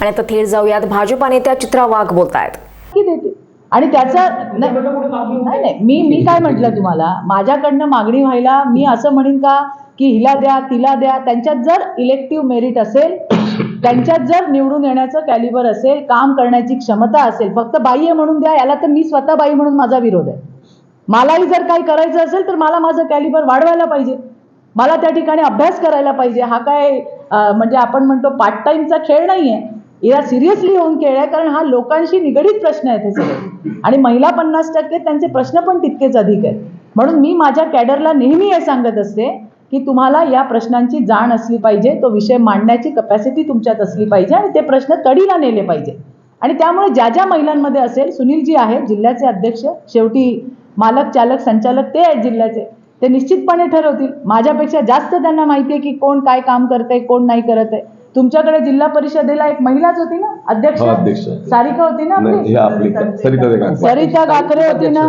आणि आता थेट जाऊयात. भाजपा नेत्या चित्रा वाघ बोलतायत. की आणि त्याचा नाही नाही मी मी काय म्हटलं तुम्हाला? माझ्याकडनं मागणी व्हायला मी असं म्हणेन का? की हिला द्या तिला द्या. त्यांच्यात जर इलेक्टिव्ह मेरिट असेल त्यांच्यात जर निवडून येण्याचं कॅलिबर असेल काम करण्याची क्षमता असेल फक्त बाई आहे म्हणून द्या. याला तर मी स्वतः बाई म्हणून माझा विरोध आहे. मलाही जर काही करायचं असेल तर मला माझं कॅलिबर वाढवायला पाहिजे. मला त्या ठिकाणी अभ्यास करायला पाहिजे. हा काय म्हणजे आपण म्हणतो पार्ट टाइमचा खेळ नाही आहे या सिरियसली होऊन केळ आहे कारण हा लोकांशी निगडीत प्रश्न आहेत हे सगळे. आणि महिला पन्नास टक्के त्यांचे प्रश्न पण तितकेच अधिक आहेत. म्हणून मी माझ्या कॅडरला नेहमी हे सांगत असते की तुम्हाला या प्रश्नांची जाण असली पाहिजे तो विषय मांडण्याची कपॅसिटी तुमच्यात असली पाहिजे आणि ते प्रश्न तडीला नेले पाहिजे. आणि त्यामुळे ज्या ज्या महिलांमध्ये असेल सुनीलजी आहे जिल्ह्याचे अध्यक्ष शेवटी मालक चालक संचालक ते आहेत जिल्ह्याचे. ते निश्चितपणे ठरवतील. माझ्यापेक्षा जास्त त्यांना माहिती आहे की कोण काय काम करतंय कोण नाही करत आहे तुमच्याकडे जिल्हा परिषदेला एक महिलाच होती ना? अध्यक्ष? हो. सारिका होती ना आपली? सरिता गाकरे होती ना?